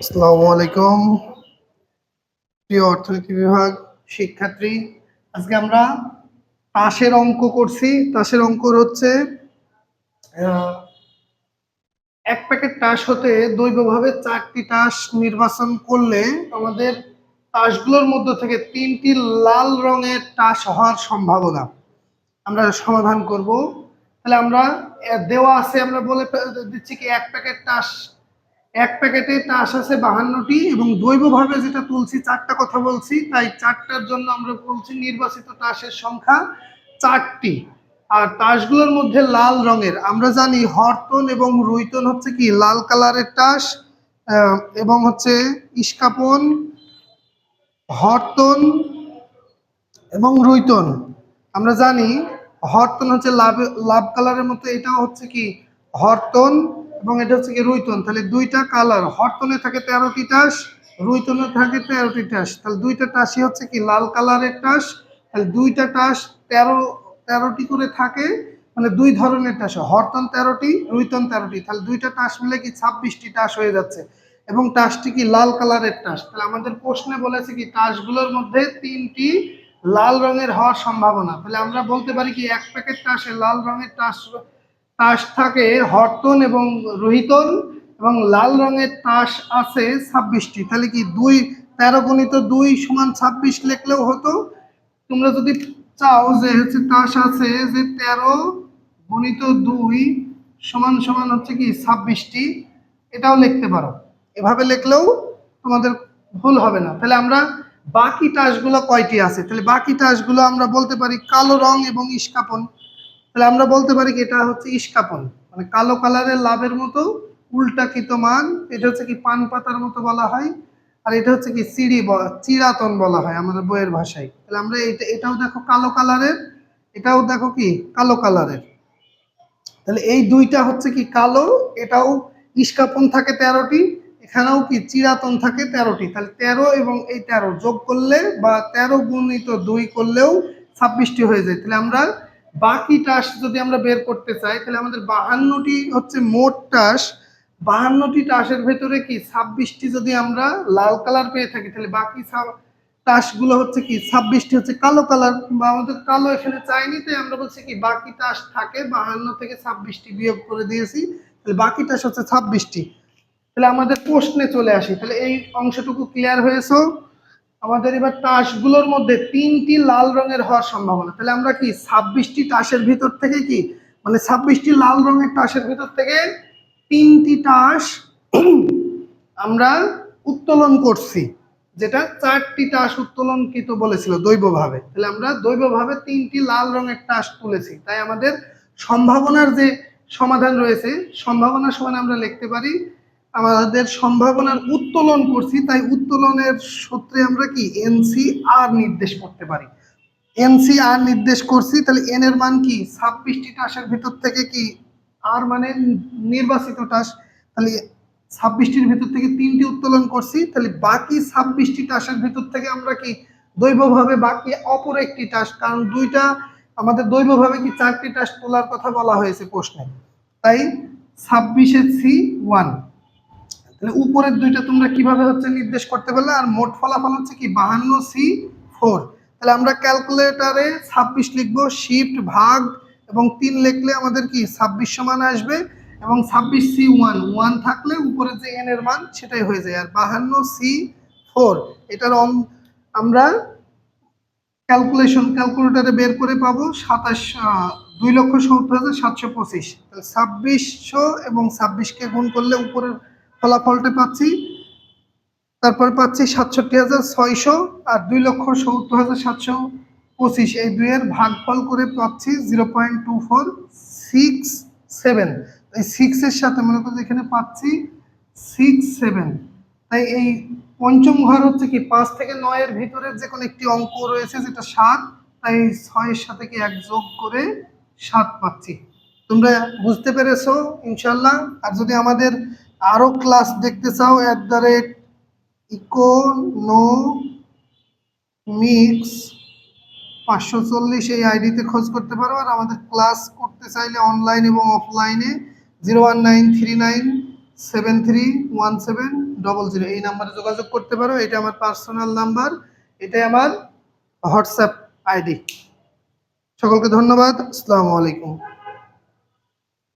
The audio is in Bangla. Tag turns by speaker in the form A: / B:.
A: আসসালামু আলাইকুম। প্রিয় অর্থনীতি বিভাগ শিক্ষার্থী, আজকে আমরা তাসের অঙ্ক করছি। তাসের অঙ্ক হচ্ছে এক প্যাকেট তাস হতে দৈবভাবে চারটি তাস নির্বাচন করলে আমাদের তাসগুলোর মধ্য থেকে তিনটি লাল রঙের তাস হওয়ার সম্ভাবনা। আমরা সমাধান করব। তাহলে আমরা দেওয়া আছে, আমরা বলে দিচ্ছি কি এক প্যাকেট তাস এক প্যাকেটে তাস আছে বাহান্নটি এবং দৈবভাবে যেটা তুলছি, চারটা কথা বলছি, তাই চারটার জন্য আমরা বলছি নির্বাচিত তাসের সংখ্যা চারটি। আর তাসগুলোর মধ্যে লাল রঙের, আমরা জানি হরতন এবং রুইতন হচ্ছে কি, লাল কালারের তাস এবং হচ্ছে ইস্কাপন, হরতন এবং রুইতন। আমরা জানি হরতন হচ্ছে লাভ লাভ কালারের মতো, এটা হচ্ছে কি, হরতন এবং এটা হচ্ছে কি রুইতন। তাহলে দুইটা কালার হরতনে থাকে তেরোটি টাস রুইতনে থাকে তেরোটি টাস। তাহলে দুইটা টাসই হচ্ছে কি লাল কালারের টাস। তাহলে দুইটা টাস তেরো, তেরোটি করে থাকে মানে দুই ধরনের টাস হরতন তেরোটি, রুইতন তেরোটি। তাহলে দুইটা টাস মিলে কি ছাব্বিশটি টাস হয়ে যাচ্ছে। এবং টাসটি কি লাল কালারের টাস। তাহলে আমাদের প্রশ্নে বলেছে কি টাসগুলোর মধ্যে তিনটি লাল রঙের হওয়ার সম্ভাবনা। তাহলে আমরা বলতে পারি কি এক প্যাকেট টাসে লাল রঙের টাস তাস থাকে হরতন এবং রোহিতন এবং লাল রঙের তাস আছে ছাব্বিশটি। তাহলে কি দুই তেরো গণিত দুই সমান ছাব্বিশ লিখলেও হতো? তোমরা যদি চাও যে হচ্ছে তাস আছে যে তেরো গণিত দুই সমান সমান হচ্ছে কি ছাব্বিশটি, এটাও লিখতে পারো। এভাবে লিখলেও তোমাদের ভুল হবে না। তাহলে আমরা বাকি টাসগুলো কয়টি আছে? তাহলে বাকি টাসগুলো আমরা বলতে পারি কালো রং এবং ইস্কাপন। তাহলে আমরা বলতে পারি কি, এটা হচ্ছে ইস্কাপন। মানে কালো কালারের লাভের মতো উল্টাকিত মান, এটা হচ্ছে কি পান পাতার মতো বলা হয়, আর এটা হচ্ছে কি ব- চিরাতন বলা হয় আমাদের বইয়ের ভাষায়। তাহলে আমরা এটা এটাও দেখো কালো কালারের, এটাও দেখো কি কালো কালারের। তাহলে এই দুইটা হচ্ছে কি কালো, এটাও ইস্কাপন থাকে তেরোটি, এখানেও কি চিরাতন থাকে তেরোটি। তাহলে তেরো এবং এই তেরো যোগ করলে বা তেরো গুণিত দুই করলেও ছাব্বিশটি হয়ে যায়। তাহলে আমরা বাকি টাস যদি আমরা বের করতে চাই, তাহলে আমাদের বাহান্নটি হচ্ছে মোট টাস বাহান্নটি টাসের ভেতরে কি ছাব্বিশটি যদি আমরা লাল কালার পেয়ে থাকি, তাহলে বাকি টাসগুলো হচ্ছে কি ছাব্বিশটি হচ্ছে কালো কালার বা আমাদের কালো এখানে চাইনি, তাই আমরা বলছি কি বাকি টাস থাকে, বাহান্ন থেকে ছাব্বিশটি বিয়োগ করে দিয়েছি, তাহলে বাকি টাস হচ্ছে ছাব্বিশটি। তাহলে আমাদের প্রশ্নে চলে আসি, তাহলে এই অংশটুকু ক্লিয়ার হয়েছে? আমাদের এবার তাসগুলোর মধ্যে তিনটি লাল রঙের হওয়ার সম্ভাবনা। তাহলে আমরা কি ছাব্বিশটি তাসের ভিতর থেকে কি? মানে ছাব্বিশটি লাল রঙের তাসের ভিতর থেকে তিনটি তাস আমরা উত্তোলন করছি, যেটা চারটি তাস উত্তোলনকৃত বলেছিল দৈবভাবে। তাহলে আমরা দৈবভাবে তিনটি লাল রঙের তাস তুলেছি। তাই আমাদের সম্ভাবনার যে সমাধান রয়েছে, সম্ভাবনার সমান আমরা লিখতে পারি আমাদের সম্ভাবনার উত্তোলন করছি, তাই উত্তোলনের সূত্রে আমরা কি এনসি আর নির্দেশ করতে পারি। এনসি আর নির্দেশ করছি, তাহলে এন এর মান কি? ছাব্বিশটি টাসের ভিতর থেকে কি আর মানে নির্বাচিত টাস? তাহলে ছাব্বিশটির ভিতর থেকে তিনটি উত্তোলন করছি, তাহলে বাকি ছাব্বিশটি টাসের ভিতর থেকে আমরা কি দৈবভাবে বাকি অপর একটি টাস? কারণ দুইটা, আমাদের দৈবভাবে কি চারটি টাস তোলার কথা বলা হয়েছে প্রশ্নে। তাই ছাব্বিশে সি ওয়ান। তাহলে উপরের দুইটা তোমরা কীভাবে হচ্ছে নির্দেশ করতে পারলে? আর মোট ফলাফল হচ্ছে কি? বাহান্ন সি ফোর তাহলে আমরা ক্যালকুলেটারে ছাব্বিশ লিখব শিফট ভাগ এবং তিন লিখলে আমাদের কি? ছাব্বিশ সমান আসবে এবং ছাব্বিশ সি ওয়ান ওয়ান থাকলে উপরে যে এন এর মান, সেটাই হয়ে যায়। আর বাহান্ন সি ফোর এটার আমরা ক্যালকুলেশন ক্যালকুলেটারে বের করে পাবো সাতাশ দুই লক্ষ সত্তর হাজার সাতশো পঁচিশ। তাহলে ছাব্বিশশো এবং ছাব্বিশকে গুণ করলে উপরের ফলাফলটা পাচ্ছি। তারপর পাচ্ছি সাতষট্টি হাজার ছয়শো আর দুই লক্ষ সত্তর হাজার সাতশো পঁচিশ। এই দুইয়ের ভাগফল করে পাচ্ছি zero point two four six seven. এই সিক্সের সাথে মনে করো এখানে পাচ্ছি সিক্স সেভেন তাই এই পঞ্চম ঘর হচ্ছে কি, পাঁচ থেকে নয়ের ভিতরের যে কোনো একটি অঙ্ক রয়েছে যেটা সাত, তাই ছয়ের সাথে কি এক যোগ করে সাত পাচ্ছি। তোমরা বুঝতে পেরেছ ইনশাল্লাহ আর যদি আমাদের আরও ক্লাস দেখতে চাও অ্যাট দ্য রেট ইকোনোমিক্স পাঁচশো চল্লিশ এই আইডিতে খোঁজ করতে পারো আর আমাদের ক্লাস করতে চাইলে অনলাইন এবং অফলাইনে zero one nine three nine seven three one seven double zero এই নাম্বারে যোগাযোগ করতে পারো। এটা আমার পার্সোনাল নাম্বার এটাই আমার হোয়াটসঅ্যাপ আইডি সকলকে ধন্যবাদ। আসসালামু আলাইকুম।